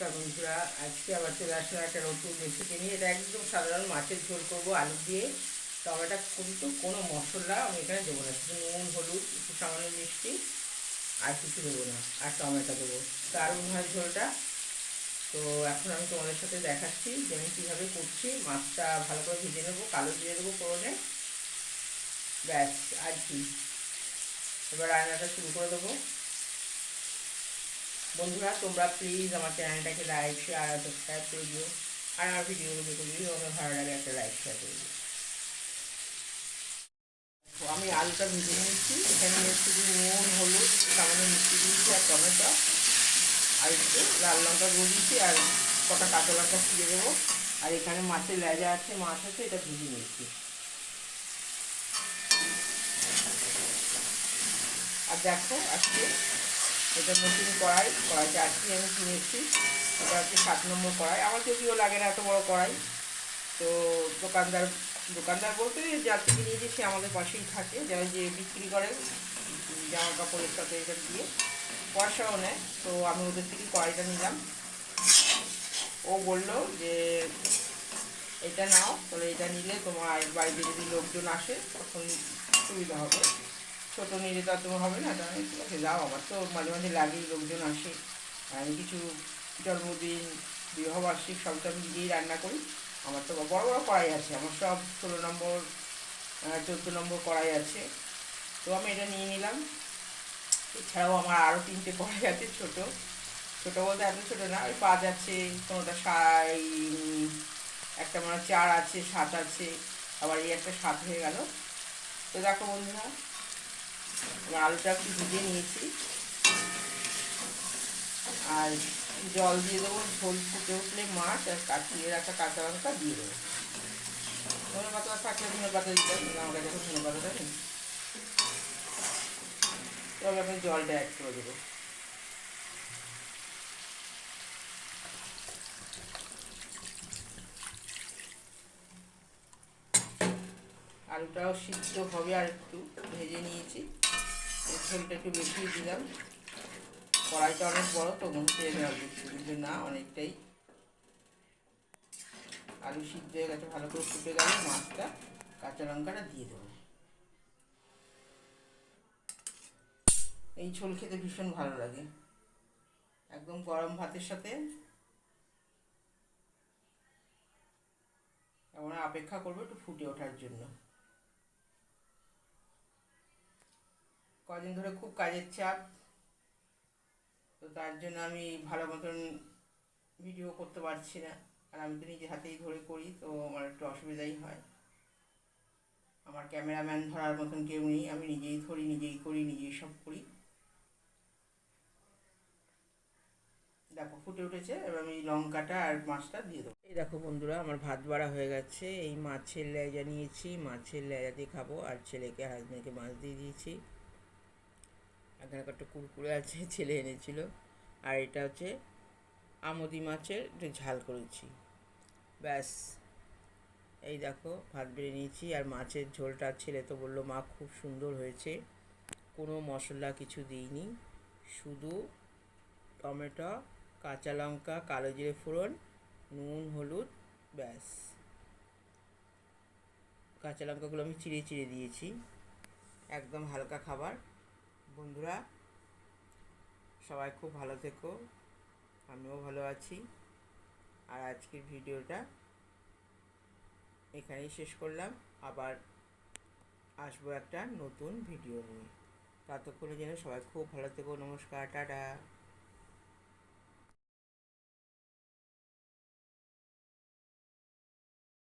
নমস্কার বন্ধুরা। আজকে আবার চলে আসলাম একটা নতুন রেসিপি নিয়ে। এটা একদম সাধারণ মাছের ঝোল করব আলু দিয়ে। টমেটো কিন্তু কোনো মশলা আমি এখানে দেবো না। শুধু নুন, হলুদ, একটু সামান্য মিষ্টি আর কিছু দেবো না। আর টমেটো দেবো। দারুণ হয় ঝোলটা। তো এখন আমি তোমাদের সাথে দেখাচ্ছি যে আমি কীভাবে করছি। মাছটা ভালো করে ভেজে নেব, কালো দিয়ে দেবো ফোড়নে। ব্যাস, আর কি। এবার রান্নাটা শুরু করে দেবো। বন্ধুরা, তোমরা প্লিজ আমার চ্যানেলটাকে লাইক শেয়ার আর সাবস্ক্রাইব করে দিও। আর আমার ভিডিওগুলো যদি তোমাদের ভালো লাগে, একটা লাইক শেয়ার করে দিও। আমি আলুটা ভেজে নিয়েছি। এখানে শুধু নুন, হলুদ, সামান্য মিষ্টি দিয়েছি আর টমেটো। আর একটু লাল লঙ্কা গুঁড়ো দিয়েছি আর কটা কাঁচা লঙ্কা ছিঁড়ে দেবো। আর এখানে মাছের লেজা আছে, মাছ আছে, এটা ভেজে নিয়েছি। আর দেখো, আজকে এটা নতুন কড়াই কড়াইটা আজকে আমি কিনেছি এটা হচ্ছে সাত নম্বর কড়াই। আমার যদিও লাগে না এত বড় কড়াই, তো দোকানদার দোকানদার বলতে যার থেকে নিয়ে যে সে আমাদের পাশেই থাকে, যারা যে বিক্রি করে, জামা কাপড়ের সাথে এটা দিয়ে। পয়সাও নেয়, তো আমি ওদের থেকে কড়াইটা নিলাম। ও বলল যে, এটা নাও, তাহলে এটা নিলে তোমার বাড়িতে যদি লোকজন আসে, তখন সুবিধা হবে। ছোটো নিলে তো আর তোমার হবে না, তাহলে ঠিক আছে, যাও, আমার তো মাঝে মাঝে লাগেই লোকজন আসে। আমি কিছু জন্মদিন, বিবাহবার্ষিক, সব তো আমি নিজেই রান্না করি। আমার তো বড় বড় কড়াই আছে, আমার সব ষোলো নম্বর চোদ্দ নম্বর কড়াই আছে। তো আমি এটা নিয়ে নিলাম। এছাড়াও আমার আরও তিনটে কড়াই আছে ছোটো। ছোটো বলতে এত ছোটো না, ওই পাঁচ আছে, কোনোটা সাই একটা মানে চার আছে, সাত আছে। আবার এই একটা সাত হয়ে গেল। তো দেখো বন্ধুরা আলুটা একটু ভিজে নিয়েছি। আর জল দিয়ে দেবো, ঝোল ফুটে উঠলে মাছ, আর কাটিয়ে রাখা কাঁচা লঙ্কা দিয়ে দেবো। ধনে পাতা থাকলে ধনে পাতা দিতে হবে আমার কাছে এখন ধনে পাতাটা নেই। তবে আমি জলটা অ্যাড করে দেবো। আলুটাও সিদ্ধ হবে আর একটু ভেজে নিয়েছি। ঝোলটা একটু বেশি দিলাম। কড়াইটা অনেক বড়, তো মনে হচ্ছে আমি কিন্তু না, অনেকটাই। আলু সিদ্ধ হয়ে গেছে, ভালো করে ফুটে গেলে, মাছটা কাঁচা লঙ্কাটা দিয়ে দেবো। এই ঝোল খেতে ভীষণ ভালো লাগে। একদম গরম ভাতের সাথে। এমন অপেক্ষা করব একটু ফুটে ওঠার জন্য। কদিন ধরে খুব কাজের চাপ। তো তার জন্য আমি ভালো মতন ভিডিও করতে পারছি না। আর আমি তো নিজে হাতেই ধরে করি, তো আমার একটু অসুবিধাই হয়। আমার ক্যামেরাম্যান ধরার মতন কেউ নেই, আমি নিজেই ধরি, নিজেই করি, নিজেই সব করি। দেখো, ফুটে উঠেছে, এবার আমি লঙ্কাটা আর মাছটা দিয়ে দেবো। এই দেখো বন্ধুরা, আমার ভাত বাড়া হয়ে গেছে। এই মাছের লেজা নিয়েছি, মাছের লেজা দিয়ে খাব, আর ছেলেকে হাজবেন্ডকে মাছ দিয়ে দিয়েছি। এখানে একটা কুরকুরে আছে, ছেলে এনেছিল। আর এটা হচ্ছে আমদি মাছের একটু ঝাল করেছি। ব্যাস। এই দেখো, ভাত বেড়ে নিয়েছি। আর মাছের ঝোলটা ছেলে তো বলল, মা, খুব সুন্দর হয়েছে। কোনো মশলা কিছু দিইনি। শুধু টমেটো, কাঁচা লঙ্কা, কালো জিরে ফোড়ন, নুন, হলুদ, ব্যাস। কাঁচা লঙ্কাগুলো আমি চিড়ে চিড়ে দিয়েছি। একদম হালকা খাবার। বন্ধুরা, সবাই খুব ভালো থেকো, আমিও ভালো আছি। আর আজকের ভিডিওটা এখানেই শেষ করলাম। আবার আসব একটা নতুন ভিডিও নিয়ে। ততক্ষণে যেন সবাই খুব ভালো থেকো, নমস্কার, টাটা।